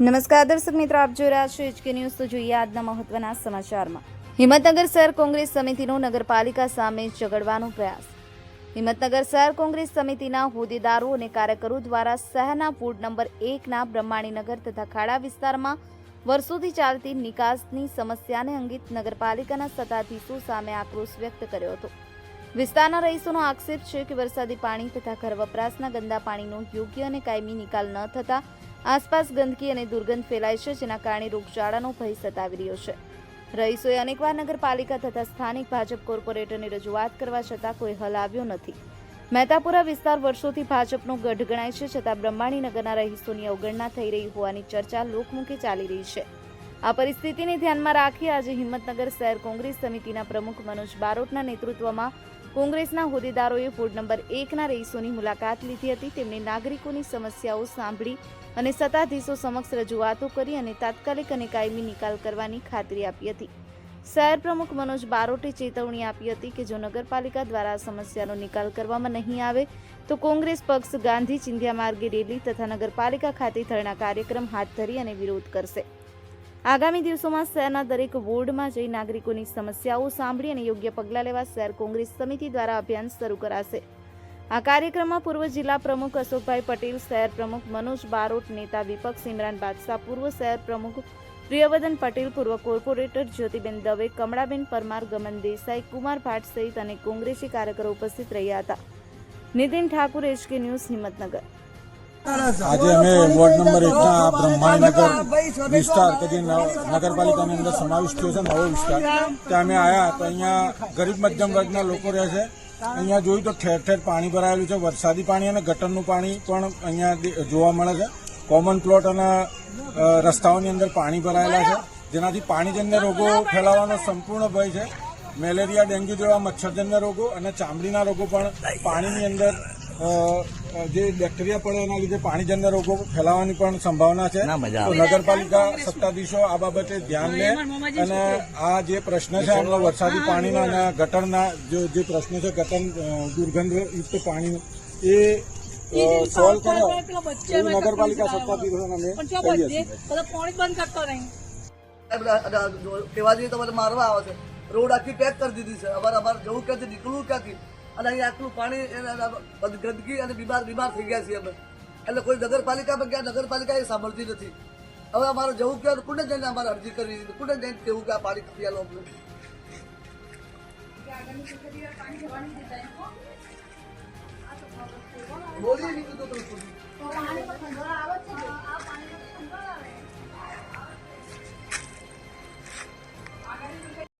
નમસ્કાર, દર્શક મિત્રો, આપ જોઈ રહ્યા છો એચકે ન્યૂઝ તો જોઈએ આજના મહત્વના સમાચારમાં. હિંમતનગર શહેર કોંગ્રેસ સમિતિનો નગરપાલિકા સામે ઝઘડવાનો પ્રયાસ. હિંમતનગર શહેર કોંગ્રેસ સમિતિના હોદ્દેદારો અને કાર્યકરો દ્વારા શહેરના વોર્ડ નંબર એકના બ્રહ્માણીનગર તથા ખાડા વિસ્તારમાં વર્ષોથી ચાલતી નિકાસની સમસ્યાને અંગિત નગરપાલિકાના સત્તાધીશો સામે આક્રોશ વ્યક્ત કર્યો હતો. વિસ્તારના રહીશોનો આક્ષેપ છે કે વરસાદી પાણી તથા ઘર વપરાશના ગંદા પાણીનો યોગ્ય અને કાયમી નિકાલ ન થતા આસપાસ ગંદકી અને દુર્ગંધ ફેલાય છે, જેના કારણે રોગચાળાનો ભય સતાવી રહ્યો છે. રહીશોએ અનેકવાર નગરપાલિકા તથા સ્થાનિક ભાજપ કોર્પોરેટરની રજૂઆત કરવા છતાં કોઈ હલ આવ્યો નથી. મહેતાપુરા વિસ્તાર વર્ષોથી ભાજપનો ગઢ ગણાય છે, છતાં બ્રહ્માણીનગરના રહીશોની અવગણના થઈ રહી હોવાની ચર્ચા લોકમુખે ચાલી રહી છે. આ પરિસ્થિતિને ધ્યાનમાં રાખી આજે હિંમતનગર શહેર કોંગ્રેસ સમિતિના પ્રમુખ મનોજ બારોટના નેતૃત્વમાં કોંગ્રેસના હોદ્દેદારોએ વોર્ડ નંબર એકના રહીશોની મુલાકાત લીધી હતી. તેમણે નાગરિકોની સમસ્યાઓ સાંભળી અને સત્તાધીશો સમક્ષ રજૂઆતો કરી અને તાત્કાલિક અને કાયમી નિકાલ કરવાની ખાતરી આપી હતી. શહેર પ્રમુખ મનોજ બારોટે ચેતવણી આપી હતી કે જો નગરપાલિકા દ્વારા સમસ્યાનો નિકાલ કરવામાં નહીં આવે, તો કોંગ્રેસ પક્ષ ગાંધી ચિંધ્યા માર્ગે રેલી તથા નગરપાલિકા ખાતે ધરણા કાર્યક્રમ હાથ ધરી અને વિરોધ કરશે. આગામી દિવસોમાં શહેરના દરેક વોર્ડમાં જઈ નાગરિકોની સમસ્યાઓ સાંભળી અને યોગ્ય પગલાં લેવા શહેર કોંગ્રેસ સમિતિ દ્વારા અભિયાન શરૂ કરાશે. આ કાર્યક્રમમાં પૂર્વ જિલ્લા પ્રમુખ અશોકભાઈ પટેલ, શહેર પ્રમુખ મનોજ બારોટ, નેતા વિપક્ષ ઇમરાન બાદશાહ, પૂર્વ શહેર પ્રમુખ પ્રિયવદન પટેલ, પૂર્વ કોર્પોરેટર જ્યોતિબેન દવે, કમળાબેન પરમાર, ગમન દેસાઈ, કુમાર ભાટ સહિત અને કોંગ્રેસી કાર્યકરો ઉપસ્થિત રહ્યા હતા. Nitin Thakur, HK news Himmatnagar. આજે અમે વોર્ડ નંબર એકના આ બ્રહ્માણીનગર વિસ્તાર કે જે નગરપાલિકાની અંદર સમાવિષ્ટ થયો છે, નવો વિસ્તાર. ત્યાં અમે આવ્યા તો અહીંયા ગરીબ મધ્યમ વર્ગના લોકો રહે છે. અહીંયા જોયું તો ઠેર ઠેર પાણી ભરાયેલું છે, વરસાદી પાણી અને ગટરનું પાણી પણ અહીંયા જોવા મળે છે. કોમન પ્લોટ અને રસ્તાઓની અંદર પાણી ભરાયેલા છે. જેનાથી પાણીજન્ય રોગો ફેલાવાનો સંપૂર્ણ ભય છે. મેલેરિયા, ડેન્ગ્યુ જેવા મચ્છરજન્ય રોગો અને ચામડીના રોગો પણ પાણીની અંદર જે બેક્ટેરિયા પડે એના લીધે પાણીજન્ય રોગો ફેલાવાની પણ સંભાવના છે. તો નગરપાલિકા સત્તાધીશો આ બાબતે ધ્યાન લે અને આ જે પ્રશ્ન છે એમનો વરસાદી પાણીના અને ગટરના જે જે પ્રશ્ન છે ગટર દુર્ગંધયુક્ત પાણીનો એ સોલ્વ કરો. નગરપાલિકા સત્તાધીશોને અમે કહીએ છીએ. પાણી બંધ કરતો નહીં. કહેવા જઈએ તો મારવા આવે છે. રોડ આખી પેક કરી દીધી છે. અમારે અમારે જવું ક્યાંથી નીકળવું ક્યાંથી? અને અહીંયા આટલું પાણી ગંદકી અને બીમાર બીમાર થઈ ગયા છીએ અમે. એટલે કોઈ નગરપાલિકામાં ગયા નગરપાલિકા એ સાંભળતી નથી. હવે અમારે જવું ક્યાં? કુંડે જઈને અમારે અરજી કરવી? કોને જઈને કેવું કે આ પાણી નથી આલો અમને? નહીં કીધું તમે.